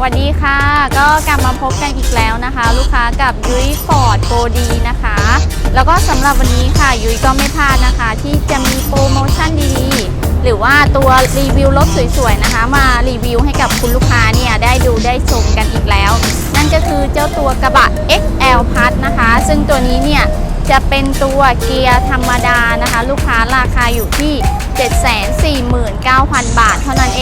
สวัสดีค่ะ ก็กลับมาพบกันอีกแล้วนะคะ ลูกค้ากับยุ้ยฟอร์ดโกดีนะคะ แล้วก็สำหรับวันนี้ค่ะยุ้ยก็ไม่พลาดนะคะ ที่จะมีโปรโมชั่นดีๆ หรือว่าตัวรีวิวรถสวยๆนะคะ มารีวิวให้กับคุณลูกค้าเนี่ยได้ดูได้ชมกันอีกแล้ว นั่นก็คือเจ้าตัวกระบะ XL Plus นะคะ ซึ่งตัวนี้เนี่ยจะเป็นตัวเกียร์ธรรมดานะคะ ลูกค้าราคาอยู่ที่ 749,000 บาท เท่านั้น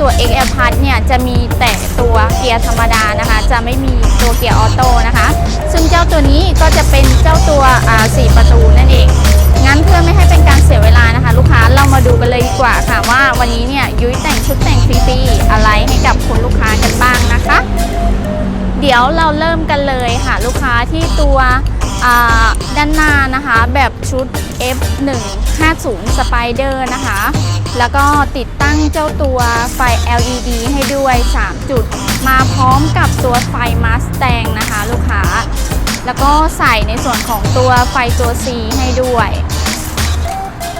ตัว XL Plus เนี่ยจะมีแต่ตัวเกียร์ธรรมดานะคะ จะไม่มีตัวเกียร์ออโต้นะคะ ซึ่งเจ้าตัวนี้ก็จะเป็นเจ้าตัวสี่ประตูนั่นเอง งั้นเพื่อไม่ให้เป็นการเสียเวลานะคะ ลูกค้าเรามาดูกันเลยดีกว่าค่ะว่าวันนี้เนี่ยยุ้ยแต่งชุดแต่งฟรีๆอะไรให้กับคุณลูกค้ากันบ้างนะคะ เดี๋ยวเราเริ่มกันเลยค่ะ ลูกค้าที่ตัวด้านหน้านะคะ แบบชุด F150 Spider นะคะ แล้วก็ติดตั้งเจ้าตัวไฟ LED ให้ด้วย 3 จุด มาพร้อมกับตัวไฟมาสแตงนะคะลูกค้า แล้วก็ใส่ในส่วนของตัวไฟตัว C ให้ด้วย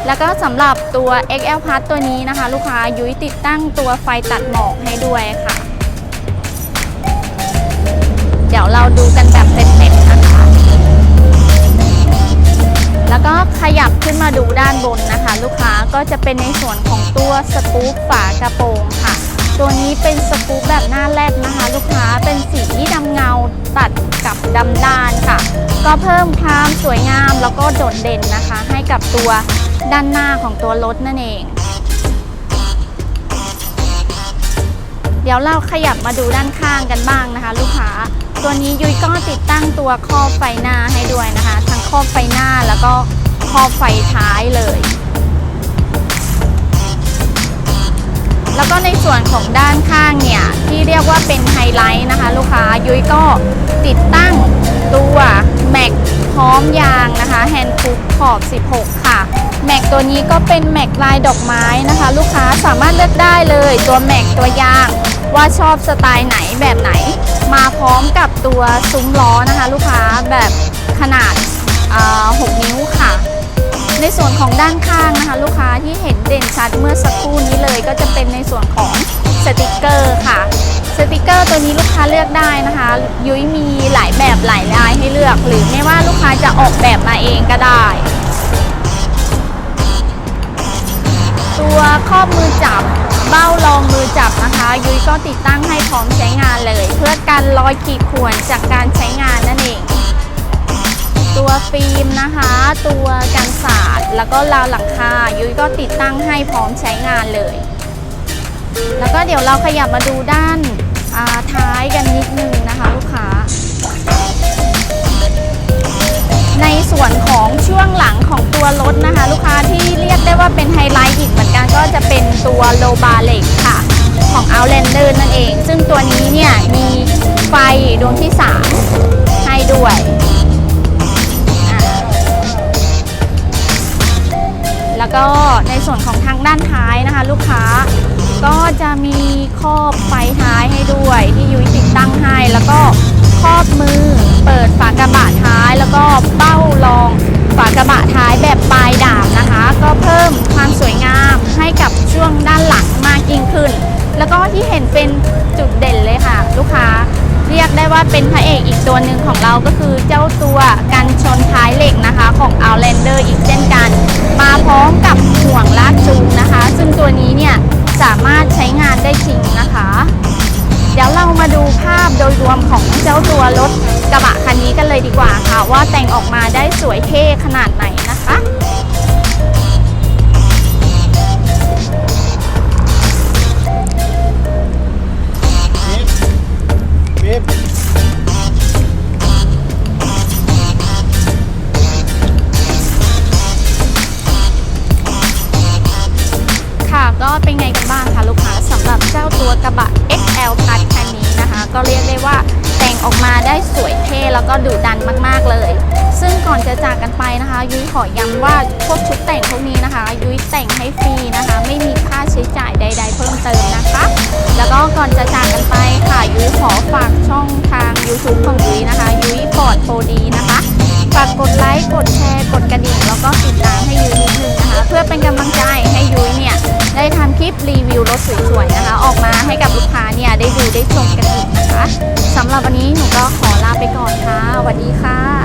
แล้วก็สำหรับตัว XL Plus ตัวนี้นะคะ ลูกค้ายุ้ยติดตั้งตัวไฟตัดหมอกให้ด้วยค่ะ มาดูด้านบนนะคะ ลูกค้าก็จะเป็นในส่วนของตัวสกู๊ปฝากระโปรงค่ะ ตัวนี้เป็นสกู๊ปแบบหน้าแรกนะคะ ลูกค้าเป็นสีดำเงาตัดกับดำด้านค่ะ ก็เพิ่มความสวยงามแล้วก็โดดเด่นนะคะ ให้กับตัวด้านหน้าของตัวรถนั่นเอง เดี๋ยวเราขยับมาดูด้านข้างกันบ้างนะคะ ลูกค้าตัวนี้ยุ้ยก็ติดตั้งตัวครอบไฟหน้าให้ด้วยนะคะ ทั้งครอบไฟหน้าแล้วก็ คอบไฟท้ายเลย แล้วก็ในส่วนของด้านข้างเนี่ย ที่เรียกว่าเป็นไฮไลท์นะคะ ลูกค้ายุ้ยก็ติดตั้งตัวแม็กพร้อมยางนะคะแฮนด์คุกขอบ 16 ค่ะ แม็กตัวนี้ก็เป็นแม็กลายดอกไม้นะคะ ลูกค้าสามารถเลือกได้เลยตัวแม็กตัวยางว่าชอบสไตล์ไหนแบบไหน มาพร้อมกับตัวซุ้มล้อนะคะ ลูกค้าแบบขนาด 6 นิ้วค่ะ ในส่วนของด้านข้างนะคะ ลูกค้าที่เห็นเด่นชัดเมื่อสักครู่นี้เลย ก็จะเป็นในส่วนของสติกเกอร์ค่ะสติกเกอร์ตัวนี้ลูกค้าเลือกได้นะคะ ยุ้ยมีหลายแบบหลายลายให้เลือก หรือไม่ว่าลูกค้าจะออกแบบมาเองก็ได้ ตัวครอบมือจับเบ้ารองมือจับนะคะ ยุ้ยก็ติดตั้งให้พร้อมใช้งานเลย เพื่อกันรอยขีดข่วนจากการใช้งาน ฟิล์มนะคะ ตัวกันสาดแล้วก็ราวหลังคายุ้ยก็ติดตั้งให้พร้อมใช้งานเลย แล้วก็เดี๋ยวเราขยับมาดูด้านาท้ายกันนิดนึงนะคะลูกค้า ในส่วนของช่วงหลังของตัวรถนะคะ ลูกค้าที่เรียกได้ว่าเป็นไฮไลท์อีกเหมือนกันก็จะเป็นตัวโลบาเล็กค่ะของ Outlander นั่นเอง ซึ่งตัวนี้เนี่ยมีไฟดวงที่ 3 ก็ในส่วนของทางด้านท้ายนะคะ ลูกค้าก็จะมีครอบไฟท้ายให้ด้วยที่ยุ้ยติดตั้งให้แล้วก็ครอบมือเปิดฝากระบะท้าย แล้วก็เป้ารองฝากระบะท้ายแบบปลายดาบนะคะ ก็เพิ่มความสวยงามให้กับช่วงด้านหลังมากยิ่งขึ้น แล้วก็ที่เห็นเป็นจุดเด่นเลยค่ะ ลูกค้าเรียกได้ว่าเป็นพระเอกอีกตัวหนึ่งของเราก็คือเจ้าตัวกันชนท้ายเหล็กนะคะ ของ Outlander อีกเช่นกัน มาพร้อมกับห่วงลากจูงนะคะ ซึ่งตัวนี้เนี่ยสามารถใช้งานได้จริงนะคะ เดี๋ยวเรามาดูภาพโดยรวมของเจ้าตัวรถกระบะคันนี้กันเลยดีกว่าค่ะ ว่าแต่งออกมาได้สวยเท่ขนาดไหนนะคะ บะ XL Plus คันนี้นะคะ ก็เรียกได้ว่าแต่งออกมาได้สวยเท่แล้วก็ดุดันมากๆเลย ซึ่งก่อนจะจากกันไปนะคะ ยุ้ยขอย้ำว่าพวกชุดแต่งพวกนี้นะคะ ยุ้ยแต่งให้ฟรีนะคะ ไม่มีค่าใช้จ่ายใด ๆ เพิ่มเติมนะคะ แล้วก็ก่อนจะจากกันไปค่ะ ยุ้ยขอฝากช่องทาง YouTube ของยุ้ยนะคะ ยุ้ยฟอดโฟดีนะคะฝากกดไลค์กดแชร์กดกระดิ่งแล้วก็ติดตามให้ยุ้ยนิดนึงนะคะ เพื่อเป็นกำลังใจ คลิปรีวิวรถสวยๆนะคะ ออกมาให้กับลูกค้าเนี่ยได้ดูได้ชมกันอีกนะคะสำหรับวันนี้หนูก็ขอลาไปก่อนค่ะสวัสดีค่ะ